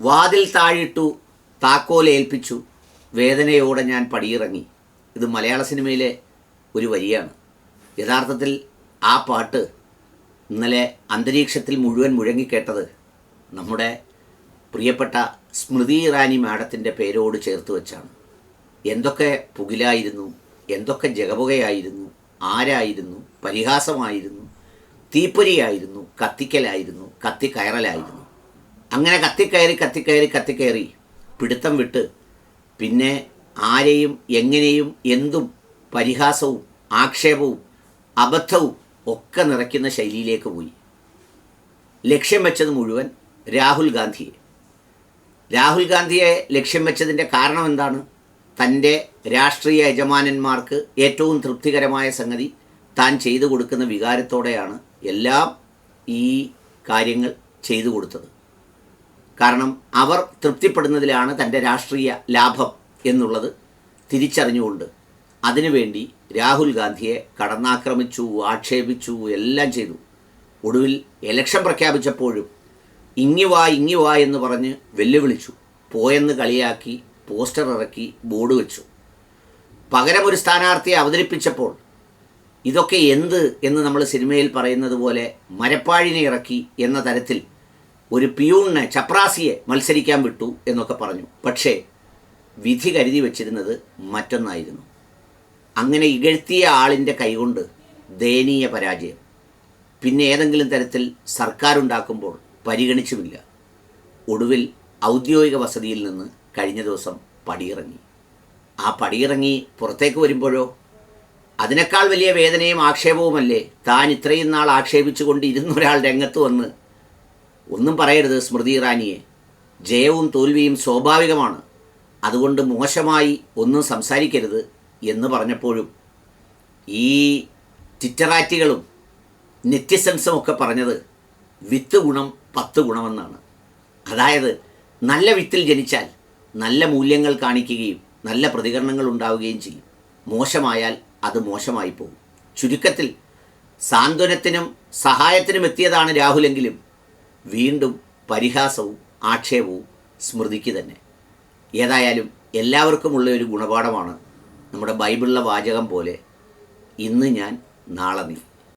വാതിൽ താഴിട്ടു താക്കോൽ ഏൽപ്പിച്ചു. വേദനയോടെ ഞാൻ പടിയിറങ്ങി. ഇത് മലയാള സിനിമയിലെ ഒരു വരിയാണ്. യഥാർത്ഥത്തിൽ ആ പാട്ട് ഇന്നലെ അന്തരീക്ഷത്തിൽ മുഴുവൻ മുഴങ്ങിക്കേട്ടത് നമ്മുടെ പ്രിയപ്പെട്ട സ്മൃതി ഇറാനി മാഡത്തിന്റെ പേരോട് ചേർത്ത് വെച്ചാണ്. എന്തൊക്കെ പുകിലായിരുന്നു എന്തൊക്കെ ജഗപുകയായിരുന്നു ആരായിരുന്നു പരിഹാസമായിരുന്നു തീപ്പൊരിയായിരുന്നു കത്തിക്കലായിരുന്നു കത്തിക്കയറലായിരുന്നു. അങ്ങനെ കത്തിക്കയറി കത്തിക്കയറി കത്തിക്കയറി പിടുത്തം വിട്ട് പിന്നെ ആരെയും എങ്ങനെയും എന്തും പരിഹാസവും ആക്ഷേപവും അബദ്ധവും ഒക്കെ നിറയ്ക്കുന്ന ശൈലിയിലേക്ക് പോയി. ലക്ഷ്യം വെച്ചത് മുഴുവൻ രാഹുൽ ഗാന്ധിയെ. രാഹുൽ ഗാന്ധിയെ ലക്ഷ്യം വെച്ചതിന്റെ കാരണം എന്താണ്? തന്റെ രാഷ്ട്രീയ യജമാനന്മാർക്ക് ഏറ്റവും തൃപ്തികരമായ സംഗതി താൻ ചെയ്തു കൊടുക്കുന്ന വികാരത്തോടെയാണ് എല്ലാം ഈ കാര്യങ്ങൾ ചെയ്തു കൊടുത്തത്. കാരണം അവർ തൃപ്തിപ്പെടുന്നതിലാണ് തന്റെ രാഷ്ട്രീയ ലാഭം എന്നുള്ളത് തിരിച്ചറിഞ്ഞുകൊണ്ട് അതിനുവേണ്ടി രാഹുൽ ഗാന്ധിയെ കടന്നാക്രമിച്ചു ആക്ഷേപിച്ചു എല്ലാം ചെയ്തു. ഒടുവിൽ ഇലക്ഷൻ പ്രഖ്യാപിച്ചപ്പോഴും ഇങ്ങി വാ ഇങ്ങി വാ എന്ന് പറഞ്ഞ് വെല്ലുവിളിച്ചു. പോയെന്ന് കളിയാക്കി പോസ്റ്റർ ഇറക്കി ബോർഡ് വെച്ചു. പകരമൊരു സ്ഥാനാർത്ഥിയെ അവതരിപ്പിച്ചപ്പോൾ ഇതൊക്കെ എന്ത്? എന്ന് നമ്മൾ സിനിമയിൽ പറയുന്നത് പോലെ മരപ്പാഴിനെ ഇറക്കി എന്ന തരത്തിൽ ഒരു പിയൂണിനെ ചപ്രാസിയെ മത്സരിക്കാൻ വിട്ടു എന്നൊക്കെ പറഞ്ഞു. പക്ഷേ വിധി കരുതി വച്ചിരുന്നത് മറ്റൊന്നായിരുന്നു. അങ്ങനെ ഇകഴ്ത്തിയ ആളിന്റെ കൈകൊണ്ട് ദയനീയ പരാജയം. പിന്നെ ഏതെങ്കിലും തരത്തിൽ സർക്കാർ ഉണ്ടാക്കുമ്പോൾ പരിഗണിച്ചുമില്ല. ഒടുവിൽ ഔദ്യോഗിക വസതിയിൽ നിന്ന് കഴിഞ്ഞ ദിവസം പടിയിറങ്ങി. ആ പടിയിറങ്ങി പുറത്തേക്ക് വരുമ്പോഴോ? അതിനേക്കാൾ വലിയ വേദനയും ആക്ഷേപവുമല്ലേ? താൻ ഇത്രയും നാൾ ആക്ഷേപിച്ചുകൊണ്ട് ഇരുന്നൊരാൾ രംഗത്ത് വന്ന് ഒന്നും പറയരുത് സ്മൃതി ഇറാനിയെ. ജയവും തോൽവിയും സ്വാഭാവികമാണ്. അതുകൊണ്ട് മോശമായി ഒന്നും സംസാരിക്കരുത് എന്ന് പറഞ്ഞപ്പോഴും ഈ ട്വിറ്ററാറ്റികളും നെറ്റിസൻസും ഒക്കെ പറഞ്ഞത് വിത്ത് ഗുണം പത്ത് ഗുണമെന്നാണ്. അതായത് നല്ല വിത്തിൽ ജനിച്ചാൽ നല്ല മൂല്യങ്ങൾ കാണിക്കുകയും നല്ല പ്രതികരണങ്ങൾ ഉണ്ടാവുകയും ചെയ്യും. മോശമായാൽ അത് മോശമായി പോകും. ചുരുക്കത്തിൽ സാന്ത്വനത്തിനും സഹായത്തിനും എത്തിയതാണ് രാഹുലെങ്കിലും വീണ്ടും പരിഹാസവും ആക്ഷേപവും സ്മൃതിക്ക് തന്നെ. ഏതായാലും എല്ലാവർക്കുമുള്ള ഒരു ഗുണപാഠമാണ് നമ്മുടെ ബൈബിളിലെ വാചകം പോലെ ഇന്ന് ഞാൻ നാളെ നീ